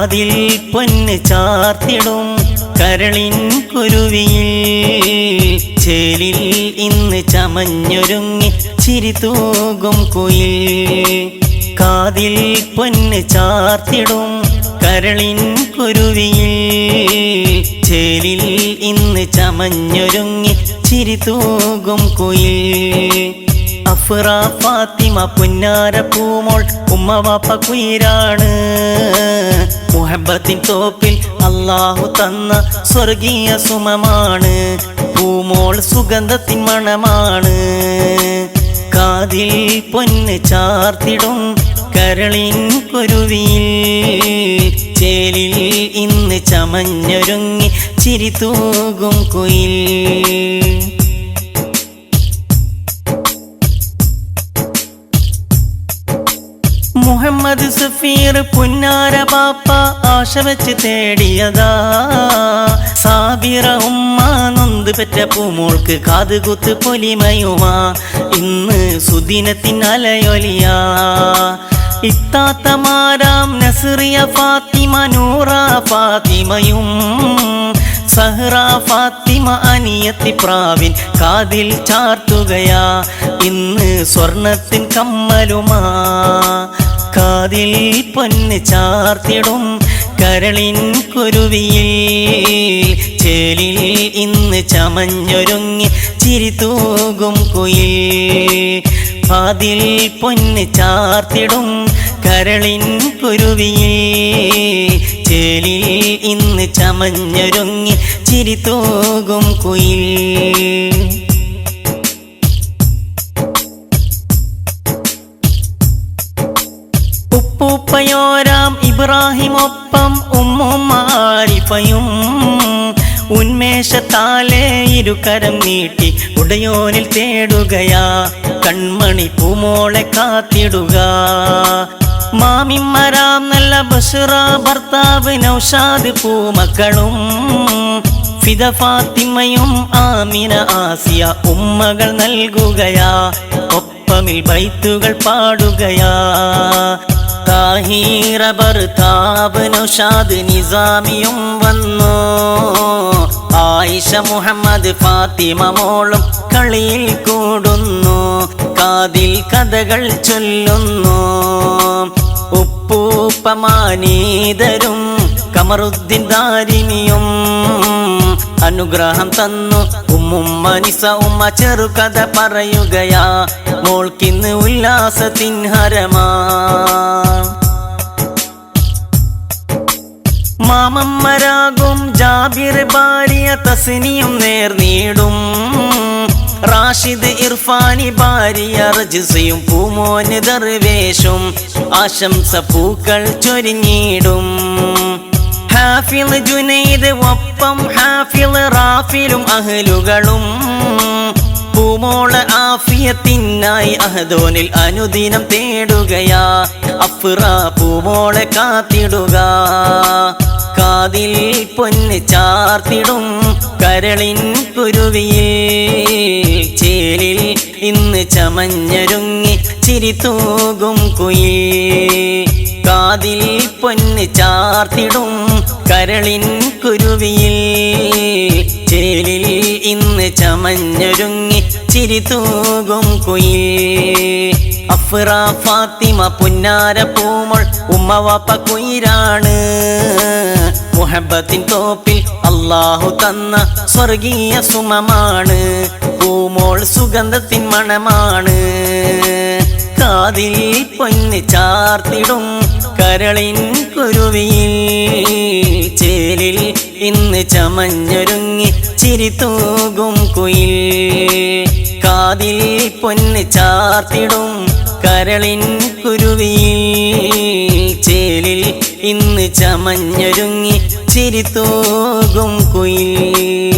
കാതിൽ പൊന്ന് ചാർത്തിടും കരളിൻ കുരുവിയിൽ. ചേലിൽ ഇന്ന് ചമഞ്ഞൊരുങ്ങി ചിരി തൂകും കുയിൽ. കാതിൽ പൊന്ന് ചാർത്തിടും കരളിൻ കുരുവിയിൽ. ചേലിൽ ഇന്ന് ചമഞ്ഞൊരുങ്ങി ചിരി തൂകും കുയിൽ. അഫ്റ ഫാത്തിമ പുന്നാര പൂമോൾ ഉമ്മവാപ്പ കുയിരാണ്. മുഹബത്തിൻ തോപ്പിൽ അള്ളാഹു തന്ന സ്വർഗീയ സുമമാണ്. പൂമോൾ സുഗന്ധത്തിൻ മണമാണ്. കാതിൽ പൊന്ന് ചാർത്തിടും കരളിൻ കുരുവിയിൽ. ചേലിൽ ഇന്ന് ചമഞ്ഞൊരുങ്ങി ചിരി തൂകും കുയിൽ. മുഹമ്മദ് സഫീർ പുന്നാര പാപ്പ ആശ വെച്ച് തേടിയതാ. സാബിറ ഉമ്മ നൊന്ത് പെറ്റ പൂമോൾക്ക് കാതുകുത്ത് പൊലിമയുമാ. ഇന്ന് സുദിനത്തിൻ അലയൊലിയാ. ഇത്താത്തമാരാം നസറിയ ഫാത്തിമ നൂറ ഫാത്തിമയും. സഹ്റ ഫാത്തിമ അനിയത്തി പ്രാവിൻ കാതിൽ ചാർത്തുകയാ. ഇന്ന് സ്വർണത്തിൻ കമ്മലുമാ. കാതിൽ പൊന്ന് ചാർത്തിടും കരളിൻ കുരുവിയിൽ. ചേലിൽ ഇന്ന് ചമഞ്ഞൊരുങ്ങി ചിരി തൂകും കുയിൽ. കാതിൽ പൊന്ന് ചാർത്തിടും കരളിൻ കുരുവിയിൽ. ചേലിൽ ഇന്ന് ചമഞ്ഞൊരുങ്ങി ചിരി തൂകും കുയിൽ. ഉപ്പൂപ്പയോരാം ഉമ്മുമാരിപ്പയും ഉന്മേഷത്താലേ ഇരുകരം നീട്ടി ഉടയോനിൽ തേടുകയാ കൺമണി പൂമോളെ കാത്തിടുക. മാമിമ്മരാം നല്ല ബഷറ ഭർത്താവ് നൗഷാദ് പൂമക്കളും ഫിദ ഫാത്തിമയും ആമിന ആസിയ ഉമ്മകൾ നൽകുകയാ ഒപ്പമിൽ ബൈത്തുകൾ പാടുകയാ. നൗഷാദ് നിസാമിയും വന്നു ആയിഷ മുഹമ്മദ് ഫാത്തിമ മോളും കളിയിൽ കൂടുന്നു കാതിൽ കഥകൾ ചൊല്ലുന്നു। ഉപ്പൂപ്പമാനീതരും കമറുദ്ദീൻ ദാരിണിയും അനുഗ്രഹം തന്നു। ഉമ്മുമ്മ നിസ ഉമ്മ ചെറുകഥ പറയുകയാ മോൾക്കിന്ന് ഉല്ലാസത്തിൻ ഹരമാ। മാമമ്മരാകും ജാബിർ ഭാര്യ തസ്നിയും നേർനീടും റാഷിദ് ഇർഫാനി ഭാര്യ റജിസയും പൂമോന് ദർവേഷും ആശംസ പൂക്കൾ ചൊരിഞ്ഞിടും. ഹാഫിൽ ജുനൈദ് ഒപ്പം ഹാഫിൽ റാഫിലും അഹലുകളും. പൂമോൾ ആഫിയത്തിനായി അഹദോനിൽ അനുദിനം തേടുകയാ. അഫ്റ പൂമോളെ കാത്തിടുക. കാതിൽ പൊന്ന് ചാർത്തിടും കരളിൻ കുരുവിയിൽ. ചേലിൽ ഇന്ന് ചമഞ്ഞരുങ്ങി ചിരി തൂകും കുയിൽ. കാതിൽ പൊന്ന് ചാർത്തിടും കരളിൻ കുരുവിയിൽ. ചേലിൽ ഇന്ന് ചമഞ്ഞൊരുങ്ങി ചിരി തൂകും കുയിൽ. അഫ്ര ഫാത്തിമ പുന്നാര പൂമോൾ ഉമ്മ വാപ്പ കുയിരാണ് മുഹബത്തിൻ തോപ്പിൽ അള്ളാഹു തന്ന സ്വർഗീയ സുമമാണ്. പൂമോൾ സുഗന്ധത്തിൻ മണമാണ്. കാതിൽ പൊന്ന് ചാർത്തിടും കരളിൻ കുരുവിയിൽ. ചേലിൽ ഇന്ന് ചമഞ്ഞൊരുങ്ങി ചിരി തൂകും കുയിൽ. കാതിൽ പൊന്ന് ചാർത്തിടും കരളിൻ കുരുവിയിൽ. ചേലിൽ ഇന്ന് ചമഞ്ഞൊരുങ്ങി ചിരി തൂകും കുയിൽ.